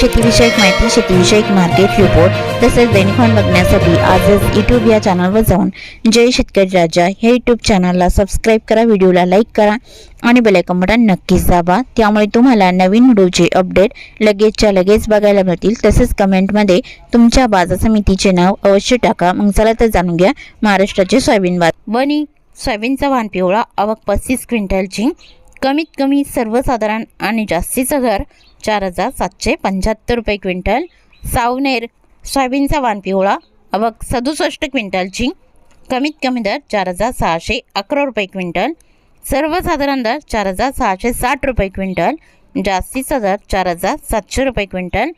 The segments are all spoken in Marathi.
शेतीविषयक माहिती शेतीविषयक मार्केट रिपोर्ट तसेच दैनिकॉन बघण्यासाठी आजच यूट्यूब या चॅनलवर जाऊन जय शेतकरी राजा हे यूट्यूब चॅनलला सबस्क्राईब करा व्हिडिओला लाईक करा आणि बेलायकन बटन नक्कीच दाबा. त्यामुळे तुम्हाला नवीन व्हिडिओचे अपडेट लगेचच्या लगेच बघायला मिळतील. तसेच कमेंटमध्ये तुमच्या बाजार समितीचे नाव अवश्य टाका. मग चला तर जाणून घ्या महाराष्ट्राचे सोयाबीन बाज बनी सोयाबीनचा वाहन पिवळा आवक पस्तीस क्विंटलची. कमीत कमी सर्वसाधारण आणि जास्तीचा दर चार हजार सातशे पंच्याहत्तर रुपये क्विंटल. सावनेर सोयाबीनचा वाहन पिवळा आवक सदुसष्ट क्विंटलची. कमीत कमी दर चार हजार सहाशे अकरा रुपये क्विंटल. सर्वसाधारण दर चार हजार सहाशे साठ रुपये क्विंटल. जास्तीचा दर चार हजार सातशे रुपये क्विंटल.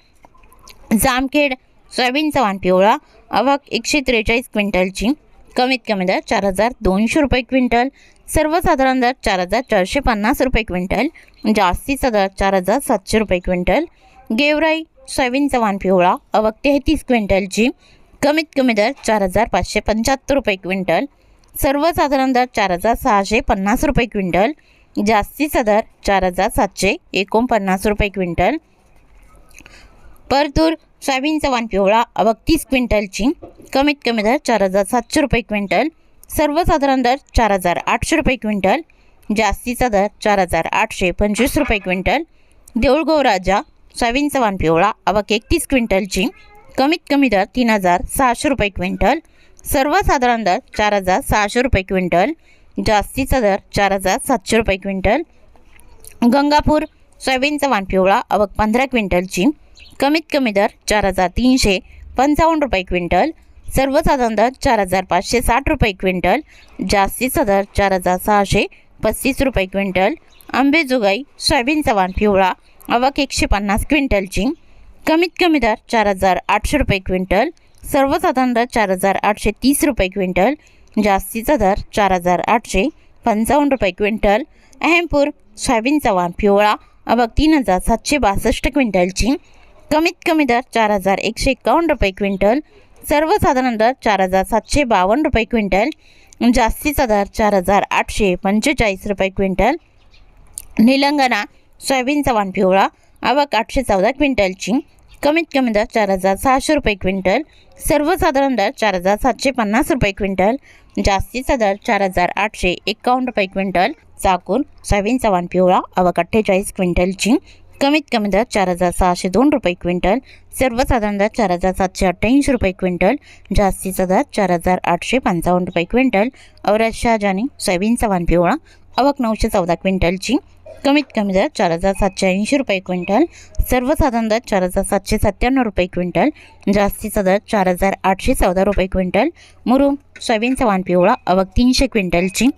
जामखेड सोयाबीनचा वाण पिवळा आवक एकशे त्रेचाळीस क्विंटलची. कमीत कमी दर चार हजार दोनशे रुपये क्विंटल. सर्वसाधारण दर चार हजार चारशे पन्नास रुपये क्विंटल जास्तीचा दर चार हजार सातशे रुपये क्विंटल. गेवराई सोयाबीनचा वाण पिवळा आवक तेहतीस क्विंटलची कमीत कमी दर चार हजार पाचशे पंच्याहत्तर रुपये क्विंटल. सर्वसाधारण दर चार हजार सहाशे पन्नास रुपये क्विंटल जास्तीचा दर चार हजार सातशे एकोणपन्नास रुपये क्विंटल. परतूर सोयाबीनचा वाण पिवळा आवक तीस क्विंटलची कमीत कमी दर चार हजार सातशे रुपये क्विंटल. सर्वसाधारण दर चार हजार आठशे रुपये क्विंटल जास्तीचा दर चार हजार आठशे पंचवीस रुपये क्विंटल देऊळगाव राजा सोयाबीनचा वाण पिवळा आवक एकतीस क्विंटलची कमीत कमी दर तीन हजार सहाशे रुपये क्विंटल सर्वसाधारण दर चार हजार सहाशे रुपये क्विंटल जास्तीचा दर चार हजार सातशे रुपये क्विंटल गंगापूर सोयाबीनचा वाण पिवळा आवक पंधरा क्विंटलची कमीत कमी दर चार हजार तीनशे पंचावन्न रुपये क्विंटल सर्वसाधारण दर चार हजार पाचशे साठ रुपये क्विंटल जास्तीचा दर चार हजार सहाशे पस्तीस रुपये क्विंटल आंबेजोगाई सोयाबीनचा वाण पिवळा आवक एकशे पन्नास क्विंटलची कमीत कमी दर चार हजार आठशे रुपये क्विंटल सर्वसाधारण दर चार हजार आठशे तीस रुपये क्विंटल जास्तीचा दर चार हजार आठशे पंचावन्न रुपये क्विंटल अहमपूर सोयाबीनचा वाण पिवळा आवक तीन हजार सातशे बासष्ट क्विंटलची कमीत कमी दर चार हजार एकशे एकावन्न रुपये क्विंटल सर्वसाधारण दर चार हजार सातशे बावन्न रुपये क्विंटल जास्तीचा दर चार हजार आठशे पंचेचाळीस रुपये क्विंटल निलंगणा सोयाबीनचा वाण पिवळा आवक आठशे चौदा क्विंटलची कमीत कमी दर चार हजार सहाशे रुपये क्विंटल सर्वसाधारण दर चार हजार सातशे पन्नास रुपये क्विंटल जास्तीचा दर चार हजार आठशे एकावन्न रुपये क्विंटल चाकूर सोयाबीनचा वाण पिवळा आवक अठ्ठेचाळीस क्विंटलची कमीत कमी दर चार हजार सहाशे दोन रुपये क्विंटल सर्वसाधारण दर चार हजार सातशे अठ्ठ्याऐंशी रुपये क्विंटल जास्तीचा दर चार हजार आठशे पंचावन्न रुपये क्विंटल औरज शहाजानी सोयाबीनचा वाण पिवळा आवक नऊशे चौदा क्विंटलची कमीत कमी दर चार हजार सातशे ऐंशी रुपये क्विंटल सर्वसाधारण दर चार हजार सातशे सत्त्याण्णव रुपये क्विंटल जास्तीचा दर चार हजार आठशे चौदा रुपये क्विंटल मुरुम सोयाबीनचा वाण पिवळा आवक तीनशे क्विंटलची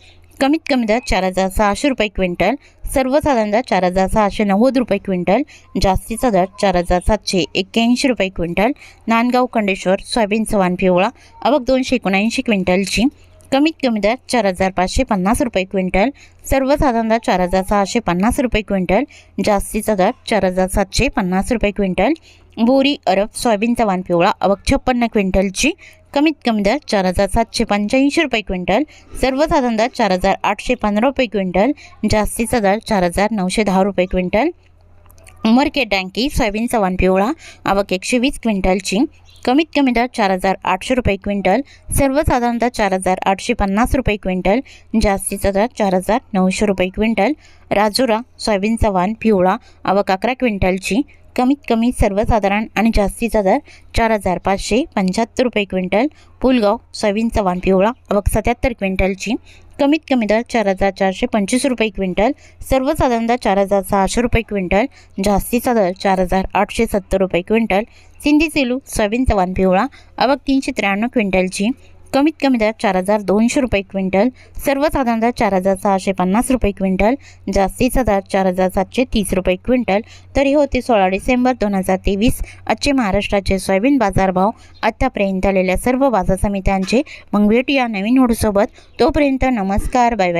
कमीत कमी दर चार हजार सहाशे रुपये क्विंटल सर्वसाधारण दर चार हजार सहाशे नव्वद रुपये क्विंटल जास्तीचा दर चार हजार सातशे एक्क्याऐंशी रुपये क्विंटल नांदगाव खंडेश्वर सोयाबीन सवान पिवळा अवक दोनशे एकोणऐंशी क्विंटलची. कमीत कमी दर चार हजार पाचशे पन्नास रुपये क्विंटल सर्वसाधारण दर चार हजार सहाशे पन्नास रुपये क्विंटल जास्तीचा दर चार हजार सातशे पन्नास रुपये क्विंटल. बोरी अरब सोयाबीनचा वाण पिवळा अवक छप्पन्न क्विंटलची. कमीत कमी दर चार हजार सातशे पंच्याऐंशी रुपये क्विंटल सर्वसाधारण दर चार हजार आठशे पंधरा रुपये क्विंटल जास्तीचा दर चार हजार नऊशे दहा रुपये क्विंटल. उमरखेड डँकी सोयाबीनचा वाण पिवळा आवक एकशे वीस क्विंटलची कमीत कमी दर चार हजार आठशे रुपये क्विंटल सर्वसाधारण दर चार हजार आठशे पन्नास रुपये क्विंटल जास्तीचा दर चार हजार नऊशे रुपये क्विंटल. राजुरा सोयाबीनचा वाण पिवळा आवक अकरा क्विंटलची कमीत कमी सर्वसाधारण आणि जास्तीचा दर चार हजार पाचशे पंच्याहत्तर रुपये क्विंटल पुलगाव सोयाबीन चव्हाण पिवळा अवक सत्याहत्तर क्विंटलची. कमीत कमी दर चार हजार चारशे पंचवीस रुपये क्विंटल सर्वसाधारण दर चार हजार सहाशे रुपये क्विंटल जास्तीचा दर चार हजार आठशे सत्तर रुपये क्विंटल. सिंधी सेलू सोयाबीन चव्हाण पिवळा अवक तीनशे त्र्याण्णव क्विंटलची. कमीत कमी दर चार हजार दोनशे रुपये क्विंटल सर्वसाधारण दर चार हजार सहाशे पन्नास रुपये क्विंटल जास्तीचा दर चार हजार सातशे तीस रुपये क्विंटल. तरी होते सोळा डिसेंबर दोन हजार तेवीस आजचे महाराष्ट्राचे सोयाबीन बाजारभाव आत्तापर्यंत आलेल्या सर्व बाजार समित्यांचे मग भेटूया नवीन होडसोबत. तोपर्यंत नमस्कार बाय बाय.